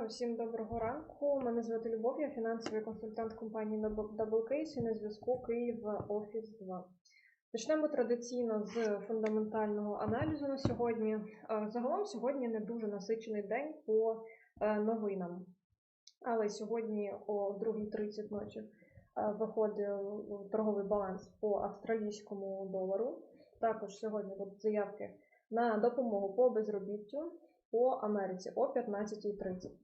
Всім доброго ранку. Мене звати Любов, я фінансовий консультант компанії Double і на зв'язку Київ Офіс 2. Почнемо традиційно з фундаментального аналізу на сьогодні. Е, Загалом сьогодні не дуже насичений день по е, новинам. Але сьогодні о 2.30 ночі е, виходив торговий баланс по австралійському долару. Також сьогодні будуть заявки на допомогу по безробіттю по Америці о 15.30.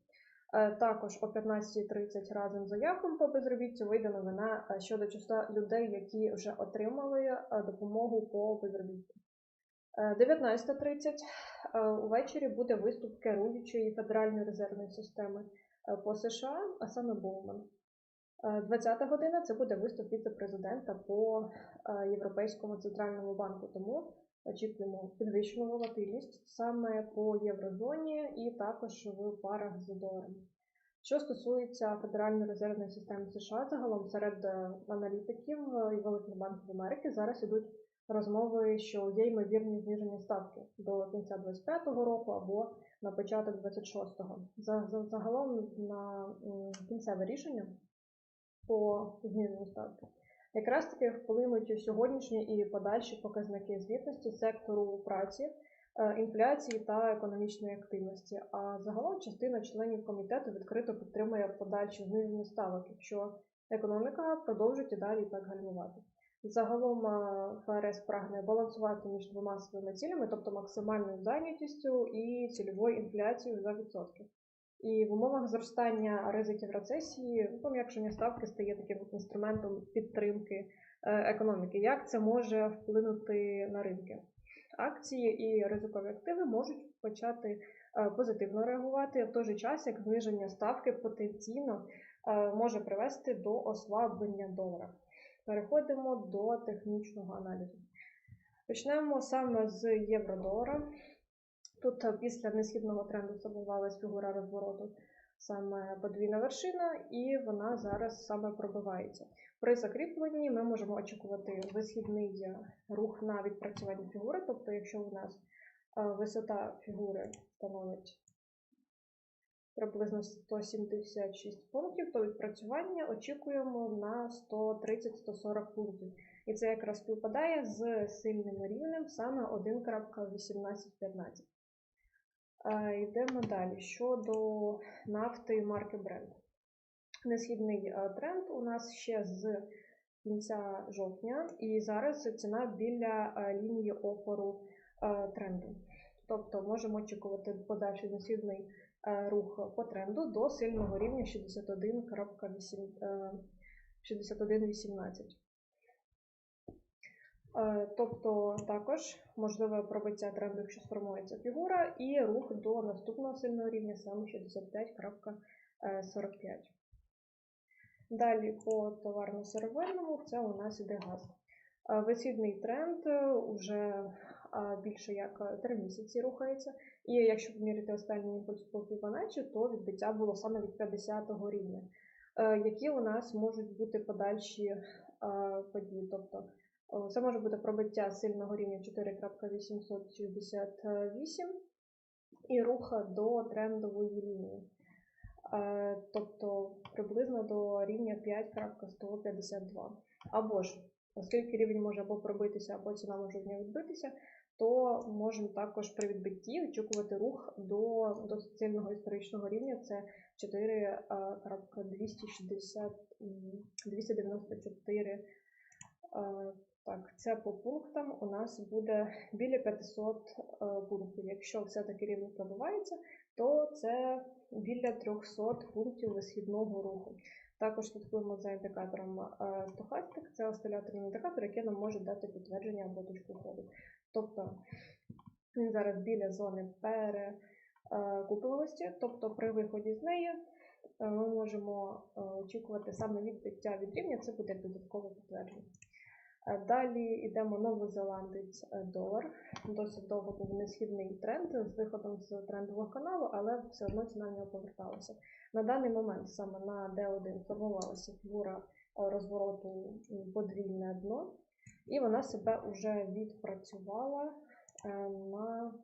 Е, Також о 15.30 разом з заявком по безробіттю вийде новина е, щодо числа людей, які вже отримали е, допомогу по безробіттю. Е, 19.30 е, увечері буде виступ керуючої Федеральної резервної системи по США, а саме Боуман. 20 година це буде виступ віце-президента по Європейському центральному банку. Тому очікуємо підвищену волатильність саме по єврозоні і також в парах з доларом. Що стосується Федеральної резервної системи США, загалом серед е, аналітиків е, і великих банків Америки зараз ідуть розмови, що є ймовірні зниження ставки до кінця 2025 року або на початок 26-го. За- за- Загалом на кінцеве рішення по зниженню ставки якраз таки вплинуть сьогоднішні і подальші показники звітності сектору праці, е, інфляції та економічної активності. А загалом частина членів комітету відкрито підтримує подальше зниження ставок, якщо економіка продовжить і далі так гальмувати. Загалом е, ФРС прагне балансувати між двома своїми цілями, тобто максимальною зайнятістю і цільовою інфляцією за відсотки. І в умовах зростання ризиків рецесії ну, пом'якшення ставки стає таким інструментом підтримки е, економіки. Як це може вплинути на ринки? Акції і ризикові активи можуть почати е, позитивно реагувати в той же час, як зниження ставки потенційно е, може привести до ослаблення долара. Переходимо до технічного аналізу. Почнемо саме з євро-долара. Тут е, після несхідного тренду сформувалась фігура розвороту саме подвійна вершина, і вона зараз саме пробивається. При закріпленні ми можемо очікувати висхідний е, рух на відпрацювання фігури. Тобто, якщо у нас е, висота фігури становить приблизно 176 пунктів, то відпрацювання очікуємо на 130-140 пунктів. І це якраз співпадає з сильним рівнем саме 1.1815. Е, Йдемо далі. Щодо нафти марки Brent. Несхідний е, тренд у нас ще з кінця жовтня, і зараз ціна біля е, лінії опору тренду. Тобто можемо очікувати подальший несхідний рух по тренду до сильного рівня 61.8, е, 61.18. Е, Тобто також можливе пробиття тренду, якщо сформується фігура, і рух до наступного сильного рівня саме 65.45. Далі по товарно-сировинному це у нас іде газ. Е, Висідний тренд вже е, більше як 3 місяці рухається. І якщо поміряти останній імпульс по Fibonacci, то відбиття було саме від 50-го рівня. Які у нас можуть бути подальші події? Тобто Це може бути пробиття сильного рівня 4.868 і рух до трендової лінії. Е, Тобто приблизно до рівня 5.152. Або ж, оскільки рівень може або пробитися, або ціна може в нього відбитися, то можемо також при відбитті очікувати рух до досить сильного історичного рівня. Це 4.260 м, 294 е, так, це по пунктам у нас буде біля 500 е, пунктів. Якщо все-таки рівень пробивається, то це біля 300 пунктів висхідного руху. Також слідкуємо за індикатором стохастик, це осциляторний індикатор, який нам може дати підтвердження або точку входу. Тобто він зараз біля зони перекупленості, тобто при виході з неї е, ми можемо е, очікувати саме відбиття від рівня, це буде додаткове підтвердження. Е, Далі йдемо новозеландець е, долар. Досить довго був несхідний тренд з виходом з трендового каналу, але все одно ціна в нього поверталася. На даний момент саме на D1 формувалася фігура е, розвороту подвійне дно, і вона себе вже відпрацювала е, на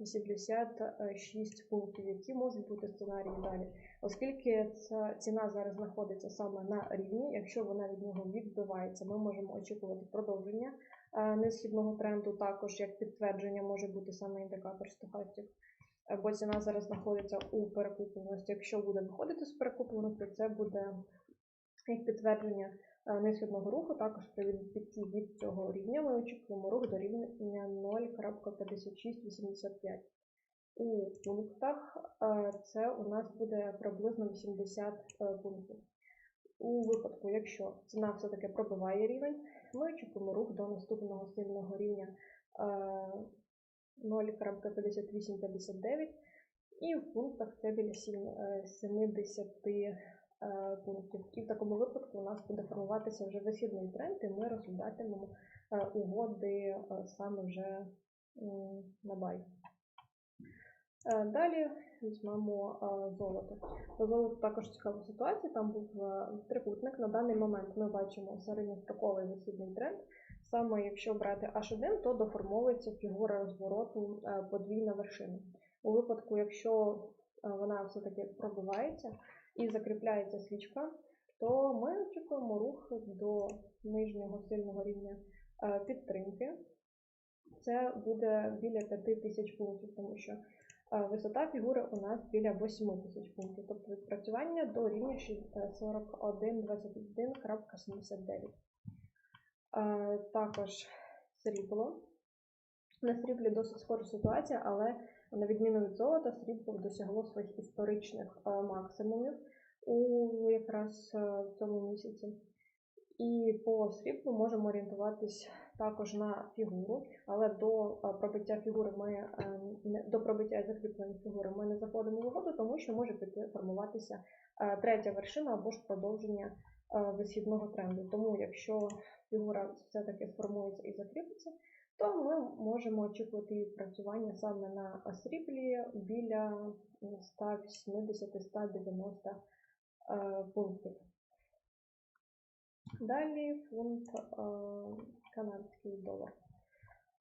86 пунктів, які можуть бути сценарії далі. Оскільки ця ціна зараз знаходиться саме на рівні, якщо вона від нього відбивається, ми можемо очікувати продовження е, несхідного тренду. Також як підтвердження може бути саме індикатор стохастик. Е, Бо ціна зараз знаходиться у перекупленості. Якщо буде виходити з перекупленості, це буде як підтвердження е, несхідного руху. Також при відбитті від цього рівня ми очікуємо рух до рівня 0.5685. У пунктах е, це у нас буде приблизно 80 е, пунктів. У випадку, якщо ціна все-таки пробиває рівень, ми очікуємо рух до наступного сильного рівня е, 0.5859 і в пунктах це біля е, 70 е, пунктів. І в такому випадку у нас буде формуватися вже висідний тренд, і ми розглядатимемо е, угоди е, саме вже на бай. Е, Далі візьмемо е, золото. По золоту також цікава ситуація. Там був е, трикутник. На даний момент ми бачимо середньостроковий висідний тренд. Саме якщо брати H1, то доформовується фігура розвороту подвійна вершина. У випадку, якщо вона все-таки пробивається і закріпляється свічка, то ми очікуємо рух до нижнього сильного рівня підтримки. Це буде біля 5 тисяч пунктів, тому що висота фігури у нас біля 8 тисяч пунктів, тобто відпрацювання до рівня е, 4121.79. Е, Також срібло. На сріблі досить схожа ситуація, але на відміну від золота, срібло досягло своїх історичних е, максимумів у якраз е, в цьому місяці. І по сріблу можемо орієнтуватись також на фігуру, але до е, пробиття фігури ми е, до пробиття і закріплення фігури ми не заходимо в угоду, тому що може формуватися е, третя вершина або ж продовження висхідного тренду. Тому якщо фігура все-таки сформується і закріпиться, то ми можемо очікувати її працювання саме на сріблі біля 180-190 е, пунктів. Далі е, канадський долар.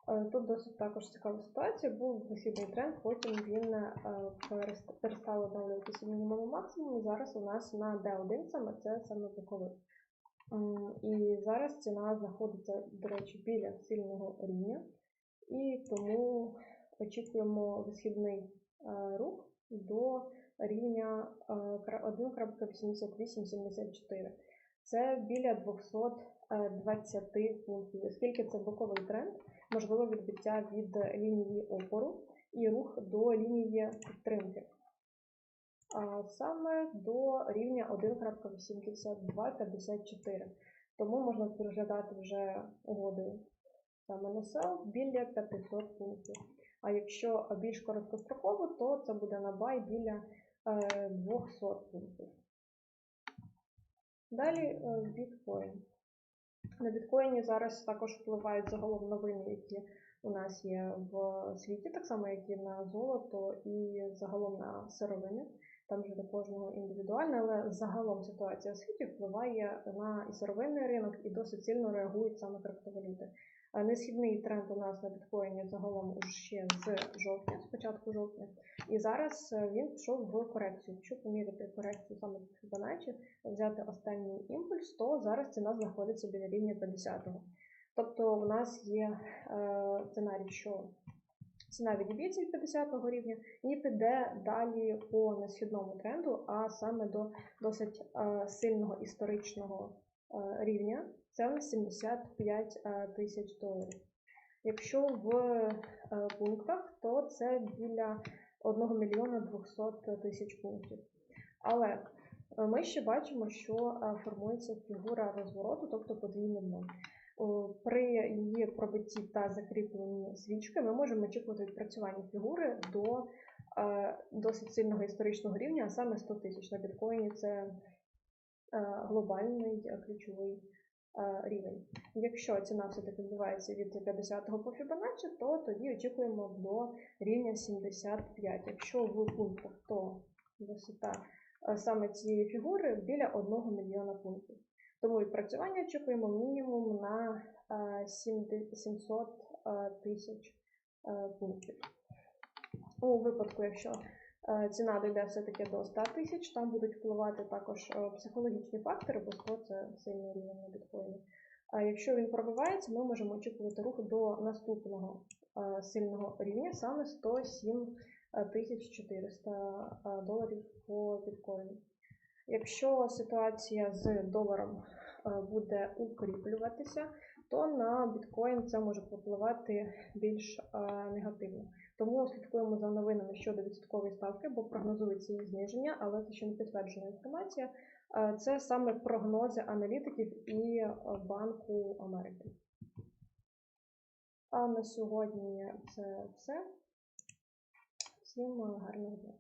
Е, Тут досить також цікава ситуація. Був висідний тренд, потім він е, перест- перестав оновлюватися мінімум максимум. І зараз у нас на D1 саме це саме боковий. І зараз ціна знаходиться, до речі, біля сильного рівня. І тому очікуємо висхідний е, рух до рівня е, 1.8874. Це біля 220 пунктів. Оскільки це боковий тренд, можливо відбиття від лінії опору і рух до лінії підтримки. Саме до рівня 1.8254. Тому можна переглядати вже угоди саме на сел біля 500 пунктів. А якщо більш короткостроково, то це буде на бай біля е, 200 пунктів. Далі е, біткоін. На біткоїні зараз також впливають загалом новини, які у нас є в світі, так само, як і на золото і загалом на сировини. Там вже до кожного індивідуально, але загалом ситуація в світі впливає на і сировинний ринок, і досить сильно реагують саме криптовалюти. Несхідний тренд у нас на біткоїні загалом ще з жовтня, з початку жовтня. І зараз е, він пішов в корекцію. Якщо поміряти корекцію саме Fibonacci, взяти останній імпульс, то зараз ціна знаходиться біля рівня 50-го. Тобто у нас є е, сценарій, що ціна відіб'ється від 50-го рівня і піде далі по несхідному тренду, а саме до досить е, сильного історичного е, рівня. Це у нас 75 е, тисяч доларів. Якщо в е, пунктах, то це біля 1 мільйона 200 тисяч пунктів. Але е, ми ще бачимо, що формується фігура розвороту, тобто подвійне дно. При її пробитті та закріпленні свічки ми можемо очікувати відпрацювання фігури до досить сильного історичного рівня, а саме 100 тисяч на біткоїні це глобальний е, ключовий е, рівень. Якщо ціна все-таки відбувається від 50-го по Fibonacci, то тоді очікуємо до рівня 75. Якщо в пунктах, то висота е, саме цієї фігури біля 1 мільйона пунктів. Тому відпрацювання очікуємо мінімум на е, 700 е, тисяч е, пунктів. У випадку, якщо е, ціна дійде все-таки до 100 тисяч, там будуть впливати також е, психологічні фактори, бо 100 – це сильний рівень на біткоїні. А якщо він пробивається, ми можемо очікувати рух до наступного е, сильного рівня, саме 107 тисяч 400 е, доларів по біткоїну. Якщо ситуація з доларом е, буде укріплюватися, то на біткоін це може попливати більш е, негативно. Тому слідкуємо за новинами щодо відсоткової ставки, бо прогнозується її зниження, але це ще не підтверджена інформація. Е, Це саме прогнози аналітиків і е, Банку Америки. А на сьогодні це все. Всім е, гарного дня.